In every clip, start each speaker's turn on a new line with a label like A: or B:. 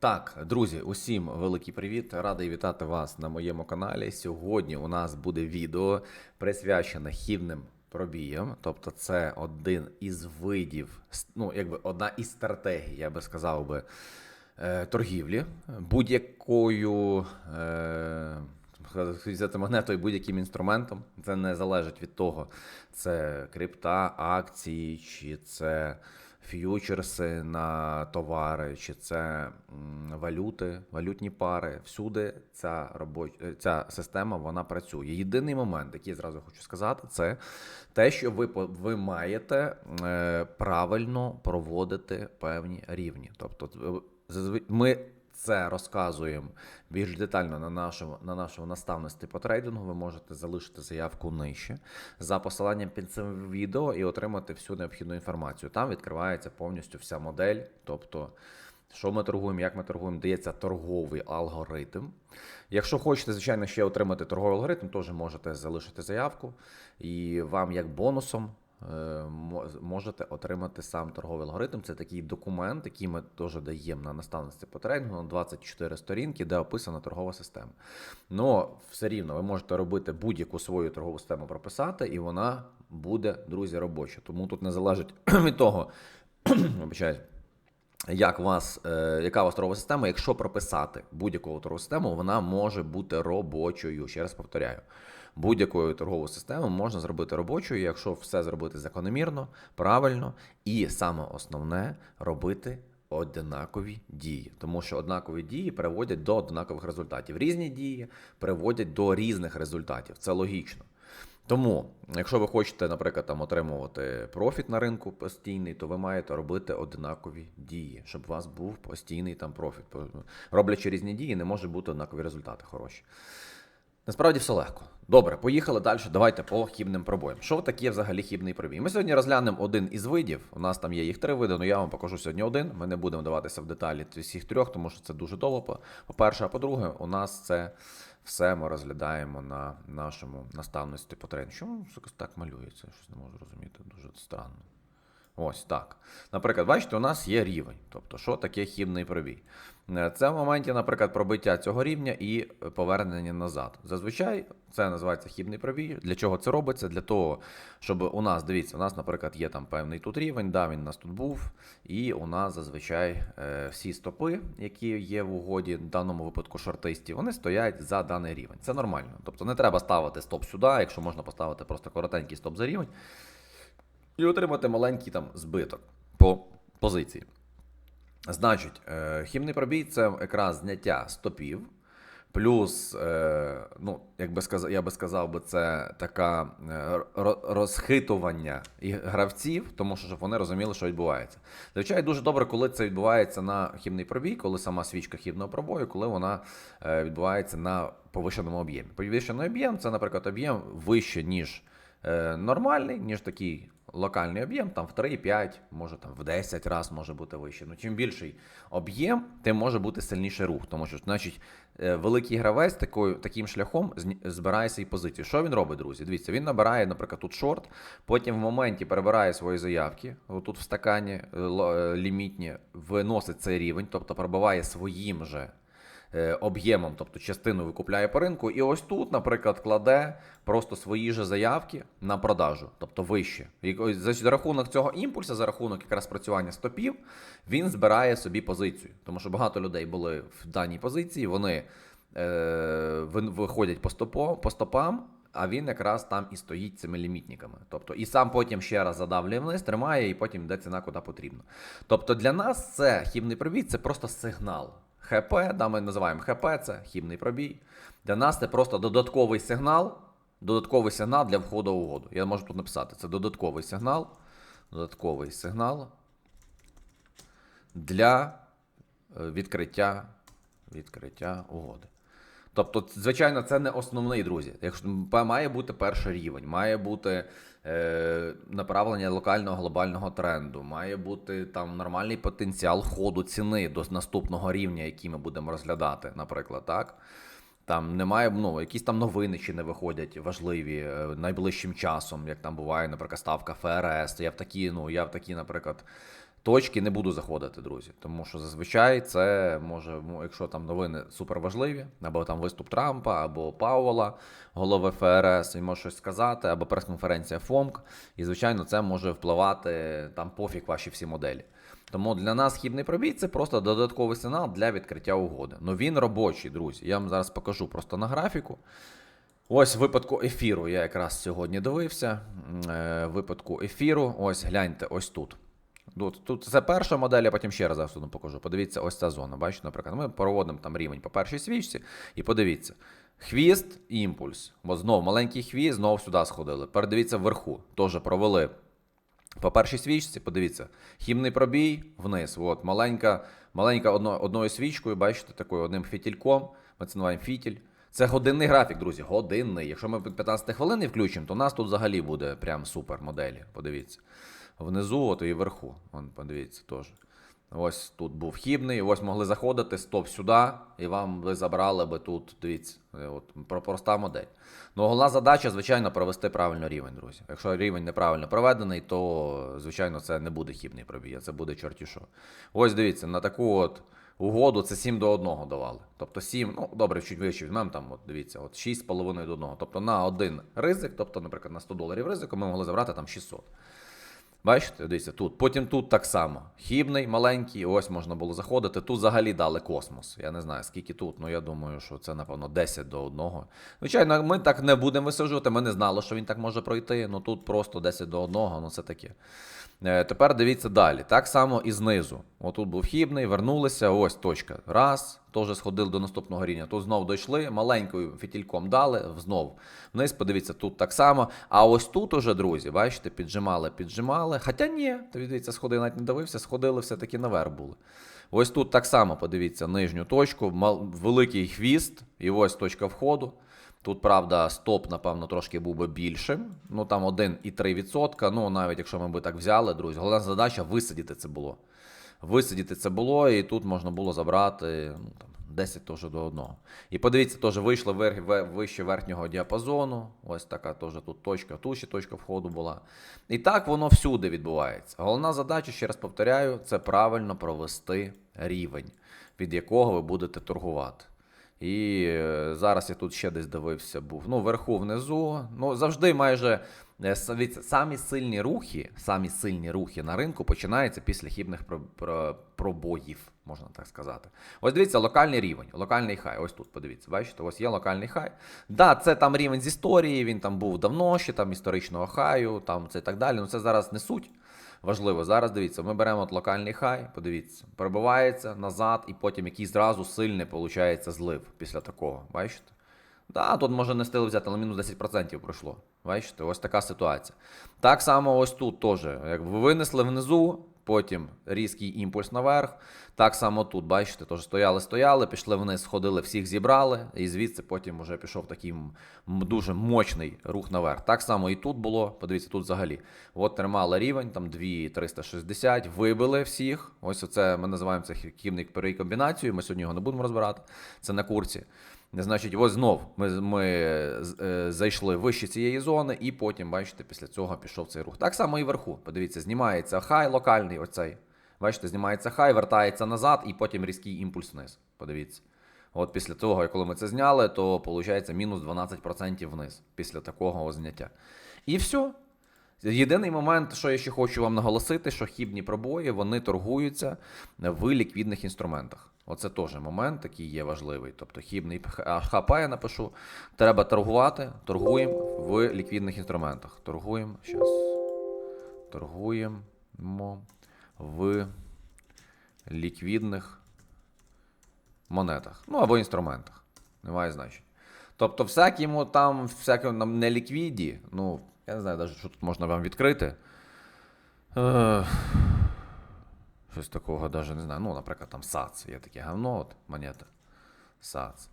A: Так, друзі, усім великий привіт! Радий вітати вас на моєму каналі. Сьогодні у нас буде відео присвячене хідним пробіям. Тобто, це один із видів, ну, якби одна із стратегій, я би сказав би, е, торгівлі будь-якою. Е, взяти монетою будь-яким інструментом. Це не залежить від того, це крипта, акції, чи це ф'ючерси на товари, чи це валюти, валютні пари. Всюди ця робоч... ця система вона працює. Єдиний момент, який я зразу хочу сказати, це те, що ви, ви маєте е, правильно проводити певні рівні. Тобто, е, ми це розказуємо більш детально на нашому на нашому наставництві по трейдингу. Ви можете залишити заявку нижче за посиланням під цим відео і отримати всю необхідну інформацію. Там відкривається повністю вся модель, тобто. Що ми торгуємо, як ми торгуємо, дається торговий алгоритм. Якщо хочете, звичайно, ще отримати торговий алгоритм, теж можете залишити заявку, і вам, як бонусом, можете отримати сам торговий алгоритм. Це такий документ, який ми теж даємо на наставництві по трейдингу на 24 сторінки, де описана торгова система. Ну, все рівно ви можете робити будь-яку свою торгову систему прописати, і вона буде, друзі, робоча. Тому тут не залежить від того, як вас, е, яка у вас торгова система, якщо прописати будь-яку торгову систему, вона може бути робочою. Ще раз повторяю. Будь-якою торгову систему можна зробити робочою, якщо все зробити закономірно, правильно, і саме основне робити однакові дії, тому що однакові дії приводять до однакових результатів. Різні дії приводять до різних результатів. Це логічно. Тому, якщо ви хочете, наприклад, там отримувати профіт на ринку постійний, то ви маєте робити однакові дії, щоб у вас був постійний там профіт. Роблячи різні дії, не може бути однакові результати хороші. Насправді все легко. Добре, поїхали далі. Давайте по хібним пробоям. Що таке взагалі хібний пробій? Ми сьогодні розглянемо один із видів. У нас там є їх три види, але я вам покажу сьогодні один. Ми не будемо даватися в деталі всіх трьох, тому що це дуже довго. по- По-перше, а по-друге, у нас це все ми розглядаємо на нашому наставництві по тренінг. Чому так малюється? Я щось не можу розуміти. Дуже странно. Ось так. Наприклад, бачите, у нас є рівень. Тобто, що таке хібний пробій? Е, Це в моменті, наприклад, пробиття цього рівня і повернення назад. Зазвичай це називається хібний пробій. Для чого це робиться? Для того, щоб у нас, дивіться, у нас, наприклад, є там певний тут рівень, да, він у нас тут був, і у нас зазвичай е, всі стопи, які є в угоді, в даному випадку шортистів, вони стоять за даний рівень. Це нормально. Тобто не треба ставити стоп сюди, якщо можна поставити просто коротенький стоп за рівень і отримати маленький там збиток по позиції. Значить, е, хімний пробій це якраз зняття стопів, плюс, е, ну, як би сказав, я би сказав, це така е, розхитування гравців, тому що щоб вони розуміли, що відбувається. Звичайно, дуже добре, коли це відбувається на хімний пробій, коли сама свічка хібного пробою, коли вона е, відбувається на повищеному об'ємі. Повищений об'єм це, наприклад, об'єм вище, ніж нормальний, ніж такий локальний об'єм, там в 3-5, може там в 10 разів може бути вище. Ну, чим більший об'єм, тим може бути сильніший рух. Тому що, значить, е, великий гравець такою, таким шляхом збирає свої позиції. Що він робить, друзі? Дивіться, він набирає, наприклад, тут шорт, потім в моменті перебирає свої заявки, тут в стакані е, е, лімітні, виносить цей рівень, тобто пробиває своїм же е, об'ємом, тобто частину викупляє по ринку, і ось тут, наприклад, кладе просто свої ж заявки на продажу, тобто вище. І за, рахунок цього імпульсу, за рахунок якраз працювання стопів, він збирає собі позицію. Тому що багато людей були в даній позиції, вони е, виходять по, стопо, по стопам. А він якраз там і стоїть цими лімітниками. Тобто, і сам потім ще раз задавлює вниз, тримає, і потім йде ціна куди потрібно. Тобто для нас це хібний пробій, це просто сигнал. ХП, да, ми називаємо ХП, це хібний пробій. Для нас це просто додатковий сигнал, додатковий сигнал для входу в угоду. Я можу тут написати: це додатковий сигнал, додатковий сигнал для е, відкриття, відкриття угоди. Тобто, звичайно, це не основний, друзі. Якщо має бути перший рівень, має бути е, направлення локального глобального тренду, має бути там нормальний потенціал ходу ціни до наступного рівня, який ми будемо розглядати, наприклад, так. Там немає, ну, якісь там новини чи не виходять важливі е, найближчим часом, як там буває, наприклад, ставка ФРС. Я в такі, ну, я в такі, наприклад, точки не буду заходити, друзі. Тому що зазвичай це може, якщо там новини суперважливі, або там виступ Трампа, або Пауела, голови ФРС, він може щось сказати, або прес-конференція ФОМК. І, звичайно, це може впливати там пофіг ваші всі моделі. Тому для нас хібний пробій це просто додатковий сигнал для відкриття угоди. Ну він робочий, друзі. Я вам зараз покажу просто на графіку. Ось випадку ефіру я якраз сьогодні дивився. Е, випадку ефіру, ось гляньте, ось тут. Тут, тут це перша модель, я потім ще раз зараз покажу. Подивіться, ось ця зона. Бачите, наприклад, ми проводимо там рівень по першій свічці, і подивіться. Хвіст, імпульс. Бо знов маленький хвіст, знов сюди сходили. Передивіться вверху. Теж провели по першій свічці, подивіться, хімний пробій вниз. От, маленька, маленька одно, одною свічкою, бачите, такою одним фітільком. Ми це називаємо фітіль. Це годинний графік, друзі. Годинний. Якщо ми 15 хвилин включимо, то у нас тут взагалі буде прям супер моделі. Подивіться. Внизу, от і вверху. Вон, подивіться теж. Ось тут був хібний, ось могли заходити, стоп сюди, і вам ви забрали би тут, дивіться, е, от проста модель. Ну, головна задача, звичайно, провести правильно рівень, друзі. Якщо рівень неправильно проведений, то, звичайно, це не буде хібний пробій, а це буде чорті що. Ось дивіться, на таку от угоду це 7 до 1 давали. Тобто 7, ну добре, чуть вище візьмемо, там, от дивіться, от 6,5 до 1. Тобто на один ризик, тобто, наприклад, на 100 доларів ризику, ми могли забрати там 600. Бачите, дивіться, тут. Потім тут так само. Хібний, маленький, ось можна було заходити. Тут взагалі дали космос. Я не знаю, скільки тут, але я думаю, що це, напевно, 10 до 1. Звичайно, ми так не будемо висаджувати, ми не знали, що він так може пройти. Ну тут просто 10 до 1, ну це таке. Е, Тепер дивіться далі. Так само і знизу. Отут був хібний, вернулися, ось точка. Раз, теж сходили до наступного рівня. Тут знов дійшли, маленькою фітільком дали, знов вниз, подивіться, тут так само. А ось тут уже, друзі, бачите, піджимали, піджимали. Хоча ні, то дивіться, сходи навіть не дивився, сходили все-таки наверх були. Ось тут так само, подивіться, нижню точку, великий хвіст, і ось точка входу. Тут, правда, стоп, напевно, трошки був би більшим. Ну там 1,3%. Ну, навіть якщо ми би так взяли, друзі, головна задача висидіти це було. Висидіти це було, і тут можна було забрати ну, там, 10 теж до 1. І подивіться, теж вийшли вер- вище верхнього діапазону. Ось така теж тут точка, тут ще точка входу була. І так воно всюди відбувається. Головна задача, ще раз повторяю, це правильно провести рівень, від якого ви будете торгувати. І е, зараз я тут ще десь дивився, був. Ну, вверху, внизу. Ну, завжди майже е, самі сильні рухи, самі сильні рухи на ринку починаються після хібних про- про- пробоїв, можна так сказати. Ось дивіться, локальний рівень, локальний хай. Ось тут, подивіться, бачите, ось є локальний хай. Да, це там рівень з історії, він там був давно ще, там історичного хаю, там це і так далі. Ну це зараз не суть. Важливо, зараз дивіться, ми беремо от локальний хай, подивіться, перебувається назад, і потім якийсь зразу сильний виходить злив після такого. Бачите? Да, тут може не стили взяти, але мінус 10% пройшло. Бачите, ось така ситуація. Так само ось тут теж. Як ви винесли внизу, потім різкий імпульс наверх. Так само тут, бачите, теж стояли, стояли, пішли вниз, сходили, всіх зібрали, і звідси потім вже пішов такий дуже мощний рух наверх. Так само і тут було. Подивіться, тут взагалі. От тримали рівень, там 2360, вибили всіх. Ось оце ми називаємо це хівник перекомбінацією. Ми сьогодні його не будемо розбирати. Це на курсі. Значить, ось знов ми, ми е, зайшли вище цієї зони, і потім, бачите, після цього пішов цей рух. Так само і вверху. Подивіться, знімається хай локальний, оцей. Бачите, знімається хай, вертається назад, і потім різкий імпульс вниз. Подивіться. От після того, коли ми це зняли, то виходить мінус 12% вниз після такого зняття. І все. Єдиний момент, що я ще хочу вам наголосити, що хібні пробої вони торгуються в ліквідних інструментах. Оце теж момент, який є важливий. Тобто хібний ХП я напишу. Треба торгувати, торгуємо в ліквідних інструментах. Торгуємо. Щас. Торгуємо в ліквідних монетах. Ну або інструментах. Немає значення. Тобто, всякому там, всякому нам не ліквіді, ну, я не знаю, навіть, що тут можна вам відкрити. Е, щось такого навіть не знаю. Ну, наприклад, там САЦ, є таке говно, от монета. САЦ.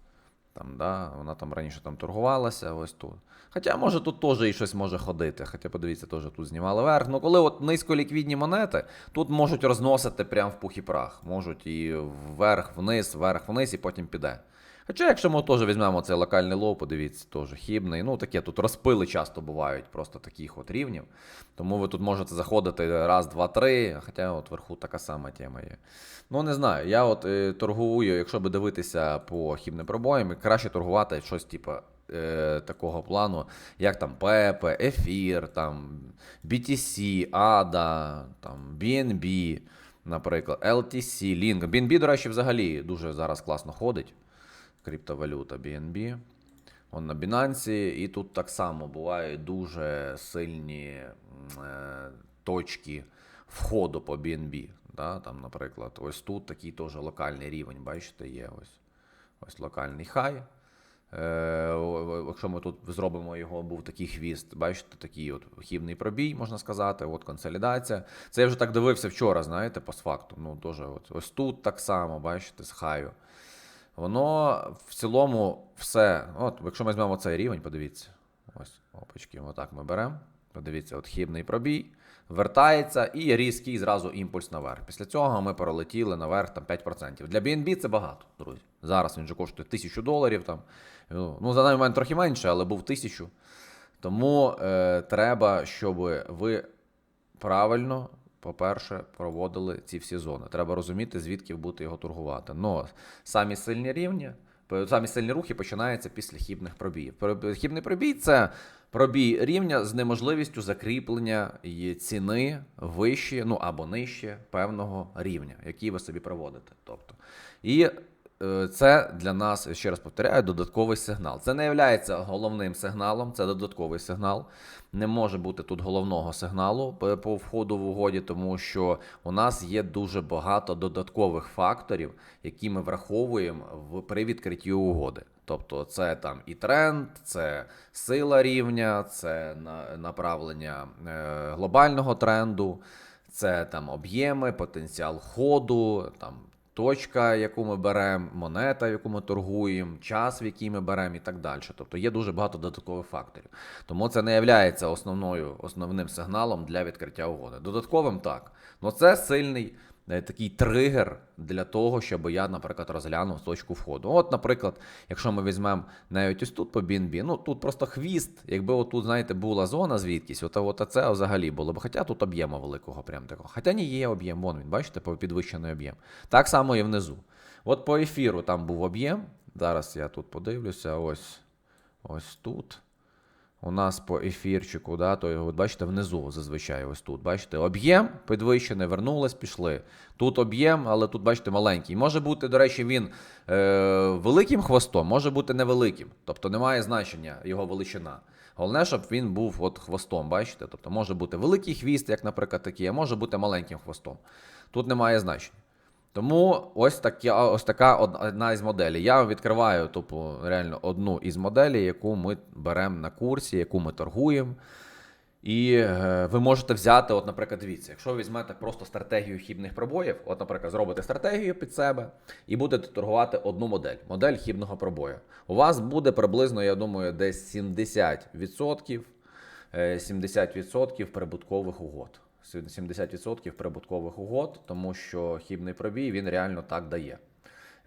A: Там, да, вона там раніше там торгувалася, ось тут. Хоча, може, тут теж і щось може ходити. Хоча, подивіться, теж тут знімали верх. Ну, коли от низьколіквідні монети, тут можуть розносити прямо в пух і прах. Можуть і вверх, вниз, вверх, вниз, і потім піде. Хоча, якщо ми теж візьмемо цей локальний лоу, подивіться, теж хібний. Ну, таке тут розпили часто бувають просто таких от рівнів. Тому ви тут можете заходити раз, два, три, хоча от вверху така сама тема є. Ну, не знаю. Я от е, торгую, якщо би дивитися по хібним пробоям, краще торгувати щось, типу, е, такого плану, як там Пепе, Ефір, там BTC, ADA, там BNB, наприклад, LTC, Link. BNB, до речі, взагалі дуже зараз класно ходить. Криптовалюта BNB. Он на Binance, і тут так само бувають дуже сильні е, точки входу по BNB. Да? Там, наприклад, ось тут такий теж локальний рівень, бачите, є ось, ось локальний хай. Е, якщо ми тут зробимо його, був такий хвіст, бачите, такий от хівний пробій, можна сказати, от консолідація. Це я вже так дивився вчора, знаєте, по факту. Ну, дуже от, ось тут так само, бачите, з хаю. Воно в цілому все. От, якщо ми візьмемо цей рівень, подивіться. Ось, опачки, отак ми беремо. Подивіться, от хібний пробій, вертається і різкий зразу імпульс наверх. Після цього ми пролетіли наверх там 5%. Для BNB це багато, друзі. Зараз він вже коштує 1000 доларів. Там. Ну, за даний момент трохи менше, але був 1000. Тому е, треба, щоб ви правильно, по-перше, проводили ці всі зони. Треба розуміти, звідки бути його торгувати. Но самі сильні рівні, самі сильні рухи починаються після хібних пробіїв. Пр- Хібний пробій це пробій рівня з неможливістю закріплення її ціни вище, ну або нижче певного рівня, який ви собі проводите. Тобто, і Це для нас, ще раз повторяю, додатковий сигнал. Це не є головним сигналом, це додатковий сигнал. Не може бути тут головного сигналу по по входу в угоді, тому що у нас є дуже багато додаткових факторів, які ми враховуємо в, при відкритті угоди. Тобто це там і тренд, це сила рівня, це направлення е, глобального тренду, це там об'єми, потенціал ходу, там точка, яку ми беремо, монета, яку ми торгуємо, час, в який ми беремо, і так далі. Тобто є дуже багато додаткових факторів. Тому це не є основною, основним сигналом для відкриття угоди. Додатковим так. Ну це сильний такий тригер для того, щоб я, наприклад, розглянув точку входу. От, наприклад, якщо ми візьмемо навіть ось тут по BNB, ну тут просто хвіст, якби отут, знаєте, була зона звідкись, от, от це взагалі було б. Хоча тут об'єму великого прям такого. Хоча не є об'єм, вон він, бачите, підвищений об'єм. Так само і внизу. От по ефіру там був об'єм. Зараз я тут подивлюся, ось, ось тут. У нас по ефірчику, да, то от бачите, внизу зазвичай ось тут. Бачите, об'єм підвищений, вернулись, пішли. Тут об'єм, але тут, бачите, маленький. Може бути, до речі, він е, великим хвостом, може бути невеликим. Тобто немає значення його величина. Головне, щоб він був от хвостом, бачите? Тобто може бути великий хвіст, як, наприклад, такий, а може бути маленьким хвостом. Тут немає значення. Тому ось така, ось така одна із моделей. Я відкриваю тупо реально одну із моделей, яку ми беремо на курсі, яку ми торгуємо. І е, ви можете взяти, от, наприклад, дивіться, якщо ви візьмете просто стратегію хібних пробоїв, от, наприклад, зробите стратегію під себе і будете торгувати одну модель, модель хібного пробою. У вас буде приблизно, я думаю, десь 70%, е, 70% прибуткових угод. 70% прибуткових угод, тому що хібний пробій він реально так дає.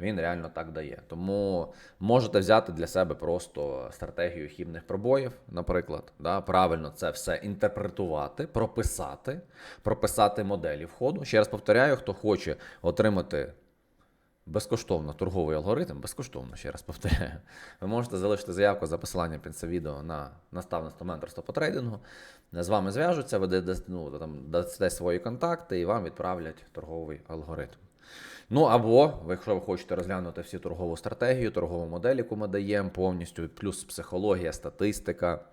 A: Він реально так дає. Тому можете взяти для себе просто стратегію хібних пробоїв, наприклад, да, правильно це все інтерпретувати, прописати, прописати моделі входу. Ще раз повторяю, хто хоче отримати безкоштовно торговий алгоритм, безкоштовно, ще раз повторяю. Ви можете залишити заявку за посиланням під це відео на наставництво менторство по трейдингу. З вами зв'яжуться, ви ну, там, дасте свої контакти і вам відправлять торговий алгоритм. Ну або, якщо ви хочете розглянути всю торгову стратегію, торгову модель, яку ми даємо повністю, плюс психологія, статистика.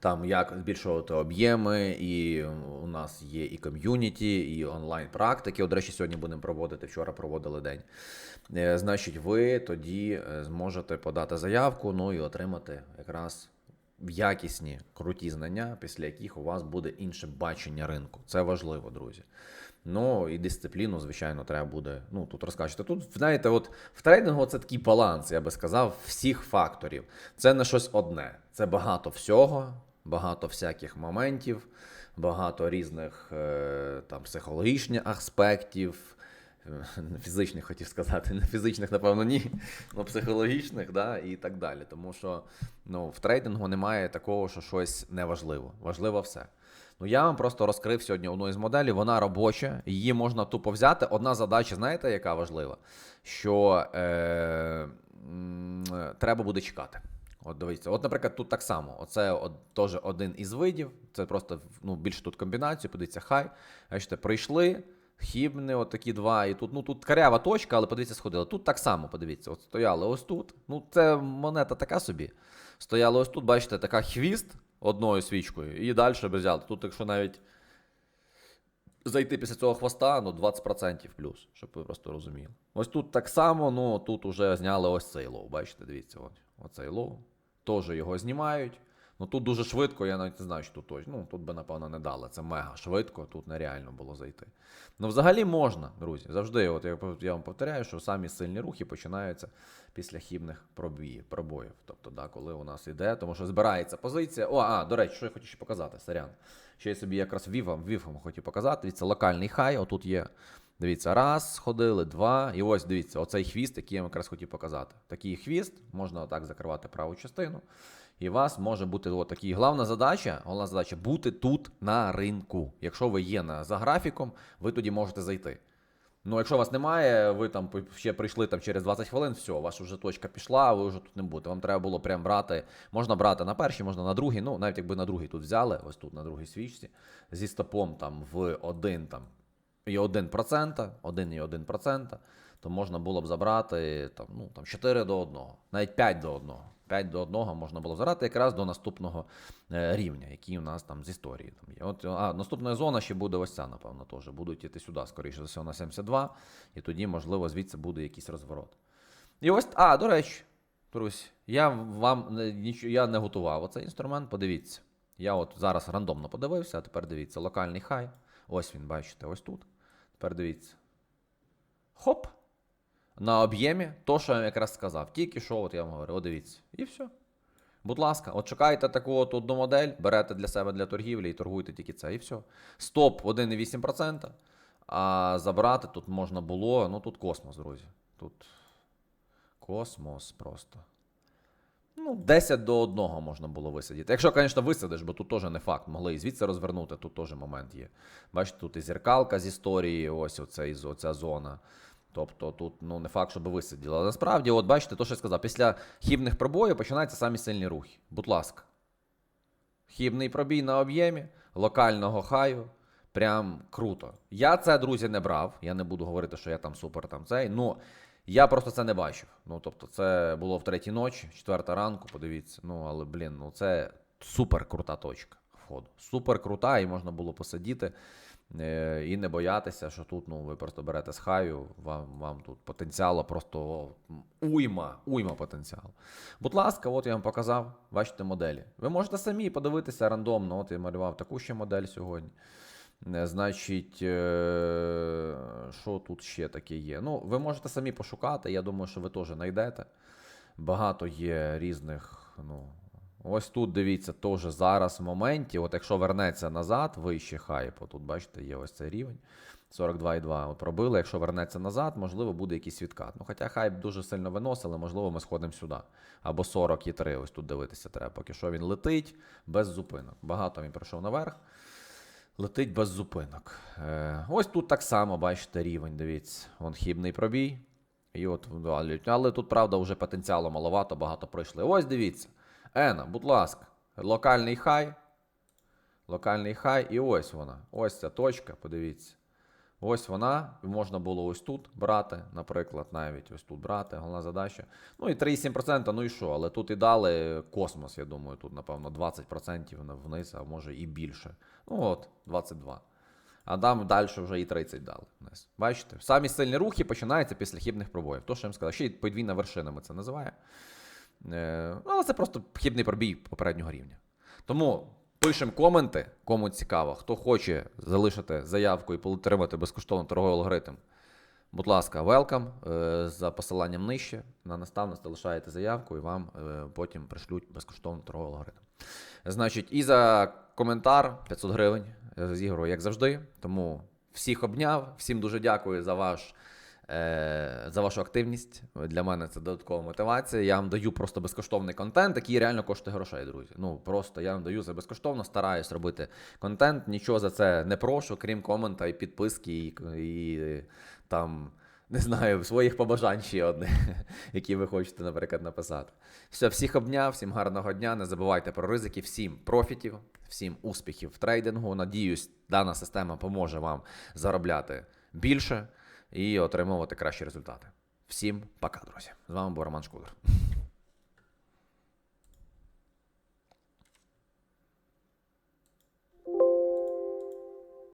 A: Там як збільшувати об'єми, і у нас є і ком'юніті, і онлайн-практики. От, До речі, сьогодні будемо проводити. Вчора проводили день. Е, Значить, ви тоді е, зможете подати заявку, ну і отримати якраз якісні, круті знання, після яких у вас буде інше бачення ринку. Це важливо, друзі. Ну і дисципліну, звичайно, треба буде ну, тут розкажете. Тут, знаєте, от в трейдингу це такий баланс, я би сказав, всіх факторів. Це не щось одне, це багато всього, багато всяких моментів, багато різних е, там, психологічних аспектів, е, фізичних хотів сказати, не фізичних, напевно, ні, але психологічних, да, і так далі. Тому що ну, в трейдингу немає такого, що щось неважливо. Важливо все. Ну, я вам просто розкрив сьогодні одну із моделей, вона робоча, її можна тупо взяти. Одна задача, знаєте, яка важлива? Що е, треба буде чекати. От дивіться, от, наприклад, тут так само. Оце от, теж один із видів. Це просто ну, більше тут комбінацію, подивіться, хай. Бачите, прийшли, хібни, от такі два. І тут, ну, тут карява точка, але подивіться, сходили. Тут так само, подивіться, от стояли ось тут. Ну, це монета така собі. Стояли ось тут, бачите, така хвіст одною свічкою, і далі взяли. Тут, якщо навіть зайти після цього хвоста, ну 20% плюс, щоб ви просто розуміли. Ось тут так само, ну тут уже зняли ось цей лоу. Бачите, дивіться, от, оцей лоу. Теж його знімають. Ну тут дуже швидко, я навіть не знаю, що тут точно. Ну тут би, напевно, не дали. Це мега швидко, тут нереально було зайти. Ну, взагалі можна, друзі. Завжди, от я, я вам повторяю, що самі сильні рухи починаються після хібних пробіїв, пробоїв. Тобто, да, коли у нас іде, тому що збирається позиція. О, а, до речі, що я хочу ще показати, сорян. Ще я собі якраз віфом, віфом хотів показати. Дивіться, локальний хай, отут є. Дивіться, раз, сходили, два. І ось дивіться, оцей хвіст, який я якраз хотів показати. Такий хвіст, можна отак закривати праву частину. І у вас може бути отакий. Головна задача, головна задача бути тут на ринку. Якщо ви є на, за графіком, ви тоді можете зайти. Ну, якщо вас немає, ви там ще прийшли там через 20 хвилин, все, вас вже точка пішла, ви вже тут не будете. Вам треба було прям брати. Можна брати на першій, можна на другій. Ну, навіть якби на другій тут взяли, ось тут на другій свічці, зі стопом там в 1 там, і 1%, 1 і 1%, то можна було б забрати там, ну, там 4 до 1, навіть 5 до 1. 5 до 1 можна було забрати якраз до наступного е, рівня, який у нас там з історії там є. От, а, наступна зона ще буде ось ця, напевно, теж. Будуть іти сюди, скоріше за все, на 72, і тоді, можливо, звідси буде якийсь розворот. І ось, а, до речі, друзі, я вам я не готував оцей інструмент, подивіться. Я от зараз рандомно подивився, а тепер дивіться, локальний хай. Ось він, бачите, ось тут. Тепер дивіться. Хоп! На об'ємі, то, що я вам якраз сказав. Тільки що, от я вам говорю, о, дивіться. І все. Будь ласка, от чекайте таку от одну модель, берете для себе для торгівлі і торгуйте тільки це, і все. Стоп 1,8%. А забрати тут можна було. Ну тут космос, друзі. Тут космос просто. Ну, 10 до 1 можна було висадити. Якщо, звісно, висадиш, бо тут теж не факт. Могли і звідси розвернути, тут теж момент є. Бачите, тут і зеркалка з історії, ось оцей, оця зона. Тобто тут ну, не факт, щоб висаділи. Але насправді, от бачите, то, що я сказав, після хібних пробоїв починаються самі сильні рухи. Будь ласка. Хібний пробій на об'ємі, локального хаю. Прям круто. Я це, друзі, не брав. Я не буду говорити, що я там супер там цей. Ну, я просто це не бачив. Ну, тобто, це було в третій ночі, четверта ранку, подивіться. Ну, але, блін, ну це супер крута точка входу. Супер крута, і можна було посидіти е, і не боятися, що тут ну, ви просто берете з хаю, вам, вам тут потенціалу просто уйма, уйма потенціалу. Будь ласка, от я вам показав, бачите моделі. Ви можете самі подивитися рандомно. От я малював таку ще модель сьогодні. Е, Значить, е, що тут ще таке є? Ну, ви можете самі пошукати. Я думаю, що ви теж знайдете. Багато є різних. Ну, ось тут дивіться, теж зараз в моменті. От якщо вернеться назад, вище хайпу, тут бачите, є ось цей рівень. 42,2 от пробили. Якщо вернеться назад, можливо, буде якийсь відкат. Ну, хоча хайп дуже сильно виносили, можливо, ми сходимо сюди. Або 40,3. Ось тут дивитися треба. Поки що він летить без зупинок. Багато він пройшов наверх. Летить без зупинок. Е, ось тут так само, бачите, рівень, дивіться, вон хібний пробій. І от, але тут, правда, вже потенціалу маловато, багато пройшли. Ось дивіться. Ена, будь ласка, локальний хай. Локальний хай, і ось вона. Ось ця точка, подивіться. Ось вона. Можна було ось тут брати, наприклад, навіть ось тут брати. Головна задача. Ну і 3,7%, ну і що? Але тут і дали космос, я думаю, тут, напевно, 20% вниз, а може і більше. Ну от, 22. А там далі вже і 30 дали вниз. Бачите? Самі сильні рухи починаються після хібних пробоїв. То, що я їм сказав, ще й подвійна вершина ми це називаємо. Е, ну, але це просто хібний пробій попереднього рівня. Тому пишемо коменти, кому цікаво, хто хоче залишити заявку і отримати безкоштовно торговий алгоритм. Будь ласка, welcome. Е, За посиланням нижче на наставництво залишаєте заявку і вам е, потім пришлють безкоштовно торговий алгоритм. Значить, і за коментар 500 гривень е, з Ігору, як завжди. Тому Всіх обняв, всім дуже дякую за ваш. Е, За вашу активність для мене це додаткова мотивація. Я вам даю просто безкоштовний контент, який реально коштує грошей, друзі. Ну просто я вам даю це безкоштовно, стараюсь робити контент. Нічого за це не прошу, крім комента і підписки, і, і там не знаю, своїх побажань ще одне, які ви хочете, наприклад, написати. Все, всіх обняв, всім гарного дня. Не забувайте про ризики, всім профітів, всім успіхів в трейдингу. Надіюсь, дана система поможе вам заробляти більше і отримувати кращі результати. Всім пока, друзі. З вами був Роман Шкудер.